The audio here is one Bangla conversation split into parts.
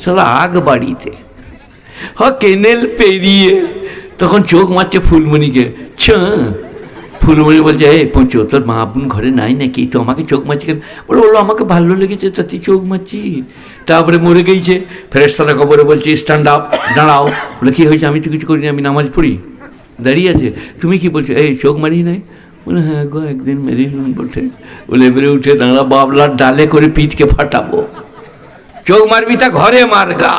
সালা আগ বাড়িতে। হ, কেনেল পেরিয়ে। তখন চোখ মারছে ফুলমণিকে। ছ, ফুলমণি বলছে, এই পঞ্চু তোর মা বোন ঘরে নাই নাকি? তো আমাকে চোখ মারছি কেন? বলে বলল আমাকে ভালো লেগেছে তাতে চোখ মারছি। তারপরে মরে গেছে। ফেরেস্তারা কবরে বলছে স্ট্যান্ড আপ দাঁড়াও। বলে, কী হয়েছে? আমি তো কিছু করিনি, আমি নামাজ পড়ি। দাঁড়িয়ে আছে। তুমি কি বলছো? এই, চোখ মারি নাই? বলে হ্যাঁ গো, একদিন মেরিলাম বটে। বলে, এবারে উঠে দাঁড়া, বাবলার ডালে করে পিঠকে ফাটাবো। চোখ মারবি তা ঘরে মারগা।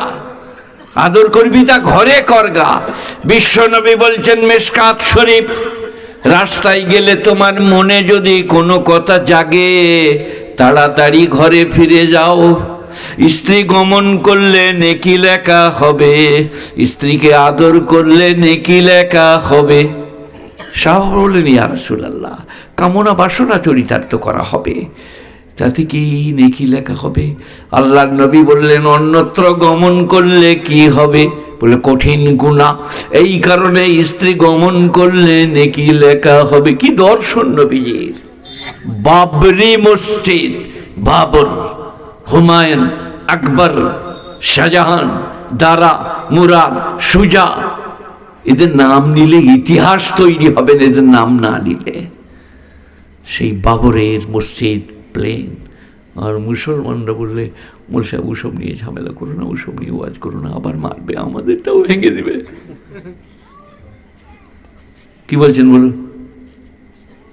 আদর করবি তা ঘরে কর করগা। বিশ্বনবী বলছেন মেসকাত শরীফ, রাস্তায় গেলে তোমার মনে যদি কোনো কথা জাগে, তাড়াতাড়ি ঘরে ফিরে যাও। স্ত্রী গমন করলে নেকি লেখা হবে, স্ত্রীকে আদর করলে নেকি লেখা হবে। শাহ বললেন ইয়া কামনা বাসনা চরিতার্থ করা হবে। তাতে কি নেকি লেখা হবে? আল্লাহর নবী বললেন, অন্যত্র গমন করলে কি হবে? বলে, কঠিন গুণা এই কারণে স্ত্রী গমন করলে নেকি লেখা হবে। কি দর্শন নবীজির? বাবরি মসজিদ, বাবর, হুমায়ুন, আকবর, শাহজাহান, দারা, মুরাদ, সুজা। এদের নাম নিলে ইতিহাস তৈরি হবে না, এদের নাম না নিলে। সেই বাবরের মসজিদ প্লেন আর মুসলমানরা বললে মোরসাহেব ওসব নিয়ে ঝামেলা করো না, ওসব নিয়ে ওয়াজ করো না, আবার মারবে, আমাদেরটাও ভেঙে দিবে। কি বলছেন বলুন?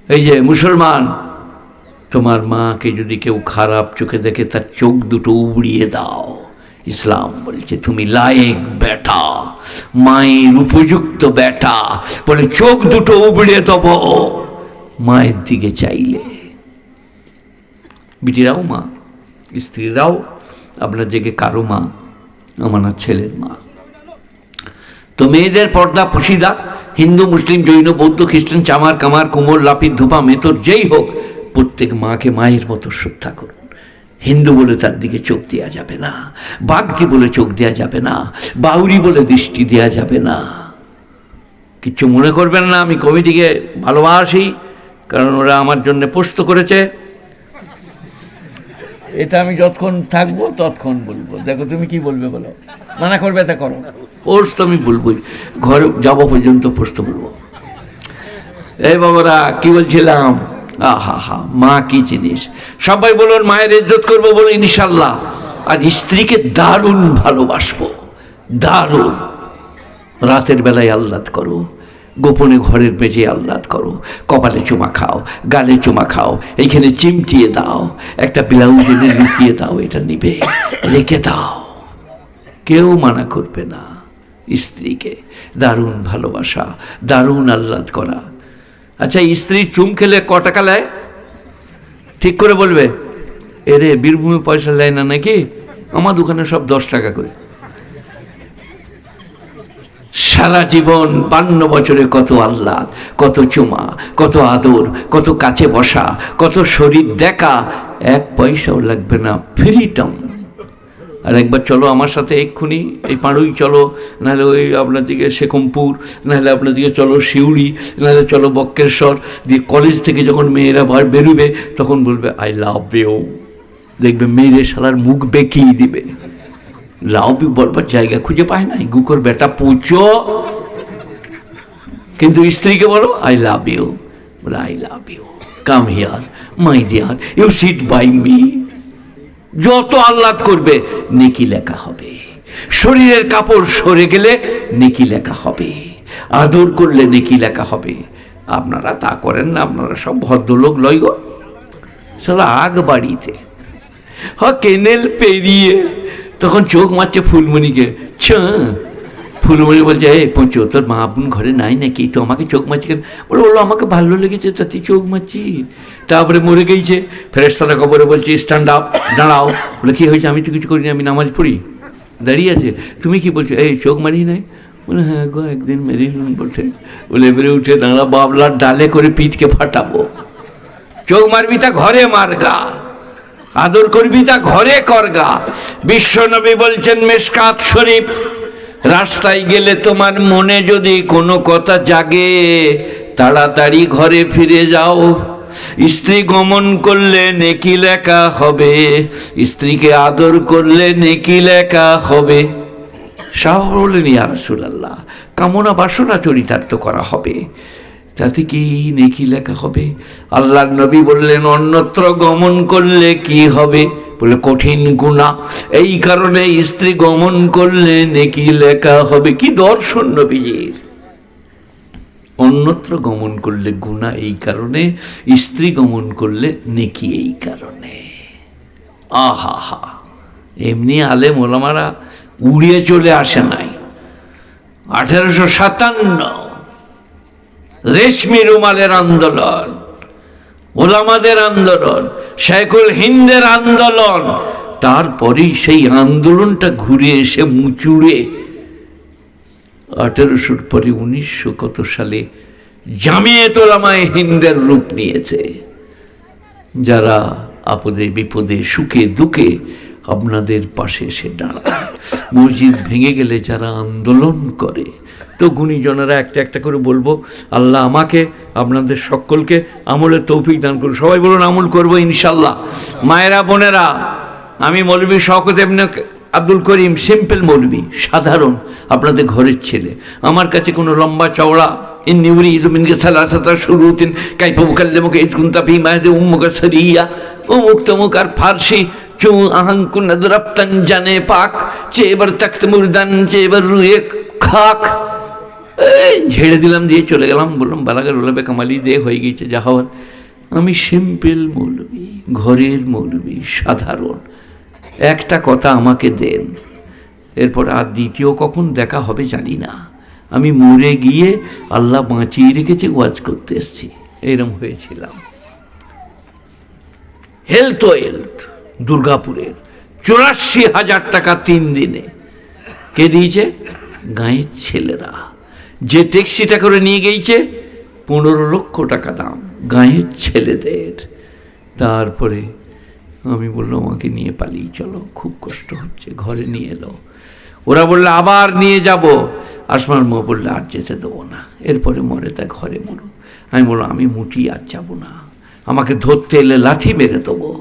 এই যে মুসলমান, তোমার মাকে যদি কেউ খারাপ চোখে দেখে, তার চোখ দুটো উবড়িয়ে দাও। ইসলাম বলছে, তুমি লায়েক বেটা মায়ের উপযুক্ত বেটা বলে, চোখ দুটো উবড়িয়ে দেব। মায়ের দিকে চাইলে বিটিরাও মা, স্ত্রীরাও আপনার জেগে কারও মা, আমার ছেলের মা। তো মেয়েদের পর্দা পুশিদা, হিন্দু, মুসলিম, জৈন, বৌদ্ধ, খ্রিস্টান, চামার, কামার, কুমোর লাপির ধোপা মেতর যেই হোক, প্রত্যেক মাকে মায়ের মতো শ্রদ্ধা করুন। হিন্দু বলে তার দিকে চোখ দেওয়া যাবে না, বাগদি বলে চোখ দেওয়া যাবে না, বাউরি বলে দৃষ্টি দেওয়া যাবে না। কিচ্ছু মনে করবেন না, আমি কমিটিকে ভালোবাসি, কারণ ওরা আমার জন্য পোস্ত করেছে। এটা আমি যতক্ষণ থাকব, ততক্ষণ বলব। দেখো, তুমি কি বলবে বলো? মানা করবে, তা করো। পোস্ত আমি বলবোই। ঘরে যাব পর্যন্ত পোস্ত বলব। এই বাবারা, কি বলছিলাম? আহা, হা, মা কি জিনিস? সবাই বলুন, মায়ের ইজ্জত করব বলে ইনশাল্লাহ। আর স্ত্রীকে দারুণ ভালোবাসবো। দারুণ। রাতের বেলায় আহ্লাদ করো। গোপনে ঘরের মেঝে আহ্লাদ করো, কপালে চুমা খাও, গালে চুমা খাও, এইখানে চিমটিয়ে দাও, একটা ব্লাউজ এনে লুকিয়ে দাও, এটা নিবে, রেখে দাও। কেউ মানা করবে না স্ত্রীকে। দারুণ ভালোবাসা, দারুণ আহ্লাদ করা। আচ্ছা স্ত্রী চুম খেলে ক টাকা নেয় ঠিক করে বলবে। এরে, বীরভূমে পয়সা দেয় না নাকি? আমার দোকানে সব দশ টাকা করে। সারা জীবন বান্ন বছরে কত আহ্লাদ, কত চুমা, কত আদর, কত কাছে বসা, কত শরীর দেখা, এক পয়সাও লাগবে না ফ্রিটম আর একবার চলো আমার সাথে এক্ষুনি, এই পাড়ুই চলো, নাহলে ওই আপনার দিকে শেখমপুর নাহলে আপনার দিকে চলো শিউড়ি, নাহলে চলো বক্কেশ্বর, দিয়ে কলেজ থেকে যখন মেয়েরা বার বেরোবে, তখন বলবে আই লাভ ইউ দেখবে মেয়েরে শালার মুখ বেঁকিয়ে দিবে। লাভ ইউ বলবার জায়গা খুঁজে পায় না গুকর বেটা পুচো কিন্তু স্ত্রীকে বলো আই লাভ ইউ বলে I love you come here my dear you sit by me যত আহ্লাদ করবে, নেকি লেখা হবে। শরীরের কাপড় সরে গেলে নেকি লেখা হবে। আদর করলে নেকি লেখা হবে। আপনারা তা করেন না, আপনারা সব ভদ্রলোক লয় গো। সালা আগ বাড়িতে। হ কেনেল পেরিয়ে তখন চোখ মারছে ফুলমণিকে, ছ। ফুলমণি বলছে, এই পঞ্চু তোর মা বোন ঘরে নাই নাকি? তো আমাকে চোখ মারছি কেন? বলে বলল আমাকে ভালো লেগেছে তাতে চোখ মারছি। তারপরে মরে গেছে। ফেরেস্তারা কবরে বলছে স্ট্যান্ড আপ দাঁড়াও। বলে, কী হয়েছে? আমি তো কিছু করিনি, আমি নামাজ পড়ি। দাঁড়িয়ে আছে? তুমি কি বলছো? এই, চোখ মারি নাই। বলে হ্যাঁ গো, একদিন মেরিলাম বটে বলে, এবারে উঠে দাঁড়া, বাবলার ডালে করে পিঠকে ফাটাবো। চোখ মারবি তা ঘরে মারগা। আদর করবি তা ঘরে করগা বিশ্বনবী বলছেন মেসকাত শরীফ, রাস্তায় গেলে তোমার মনে যদি কোনো কথা জাগে, তাড়াতাড়ি ঘরে ফিরে যাও। স্ত্রী গমন করলে নেকি লেখা হবে, স্ত্রীকে আদর করলে নেকি লেখা হবে। শাহ বললেন ইয়া কামনা বাসনা চরিতার্থ করা হবে। তাতে কি নেকি লেখা হবে? আল্লাহর নবী বললেন, অন্যত্র গমন করলে কি হবে? বলে, কঠিন গুণা এই কারণে স্ত্রী গমন করলে নেকি লেখা হবে। কি দর্শন নবীজির? অন্যত্র গমন করলে গুণা এই কারণে, স্ত্রী গমন করলে নেকি এই কারণে। আহা হা এমনি আলে মোলামারা উড়িয়ে চলে আসে নাই। আঠেরোশো সাতান্ন রেশমি রুমালের আন্দোলন ওলামাদের আন্দোলন, শেখুল হিন্দের আন্দোলন। তারপরেই সেই আন্দোলনটা ঘুরে এসে মুচুড়ে আঠেরোশোর পরে উনিশশো কত সালে জামিয়াত ওলামায় হিন্দের রূপ নিয়েছে। যারা আপদে বিপদে, সুখে দুঃখে আপনাদের পাশে এসে দাঁড়ায়। মসজিদ ভেঙে গেলে যারা আন্দোলন করে তো গুণীজনেরা একটা একটা করে বলব, আল্লাহ আমাকে, আপনাদের সকলকে আমলের তৌফিক দান করুন সবাই বলুন, আমল করব ইনশাল্লাহ মায়েরা, বোনেরা, আমি মৌলবী শওকত এমনি আব্দুল করিম, সিম্পল মৌলবী, সাধারণ, আপনাদের ঘরের ছেলে। আমার কাছে কোনো লম্বা চওড়া জানে পাক, চেবার তখ্ত চেবার রুয়ে খাক। ঝেড়ে দিলাম, দিয়ে চলে গেলাম। বললাম, বালাগার ওলাবে কামালি দে, হয়ে গেছে যা হওয়ার আমি সিম্পল মৌলবী, ঘরের মৌলবী, সাধারণ। একটা কথা আমাকে দেন, এরপর আর দ্বিতীয় কখন দেখা হবে জানি না। আমি মরে গিয়ে আল্লাহ বাঁচিয়ে রেখেছে, ওয়াজ করতে এসছি। এরম হয়েছিলাম। হেলথ ওয়েলথ দুর্গাপুরের। চুরাশি হাজার টাকা তিন দিনে। কে দিয়েছে? গাঁয়ের ছেলেরা। যে ট্যাক্সিটা করে নিয়ে গিয়েছে পনেরো লক্ষ টাকা দাম, গাঁয়ের ছেলেদের। তারপরে আমি বললাম, আমাকে নিয়ে পালিয়ে চলো, খুব কষ্ট হচ্ছে, ঘরে নিয়ে এলো। ওরা বলল, আবার নিয়ে যাব। আসমার মা বললে, আর যেতে দেবো না, এরপরে মরে তা ঘরে মরো আমি বললাম, আমি মুটি আর যাব না, আমাকে ধরতে এলে লাথি মেরে দেবো।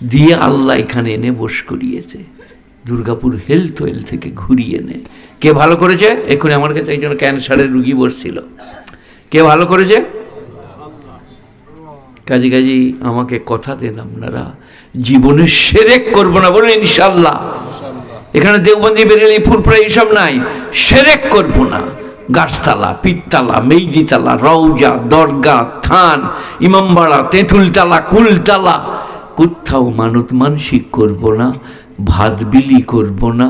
দিয়ে আল্লাহ এখানে এনে বস করিয়েছে। দুর্গাপুর হেলথ ওয়েল থেকে ঘুরিয়ে এনে কে ভালো করেছে? এক্ষুনি আমার কাছে একজন ক্যান্সারের রুগী বসছিল। কে ভালো করেছে? কাজে কাজে, আমাকে কথা দেন আপনারা। জীবনে সেরেক করব না বলুন ইনশাল্লাহ এখানে দেওবন্দি, বেরেলি, ফুরফুরা, এইসব নাই। সেরেক করব না। গাছতলা, পিত্তালা, মেইজিতলা রৌজা দরগা, থান, ইমামবাড়া, তেঁতুলতলা, কুলতলা। কোথাও মানত মানসিক করব না। ভাত বিলি করব না।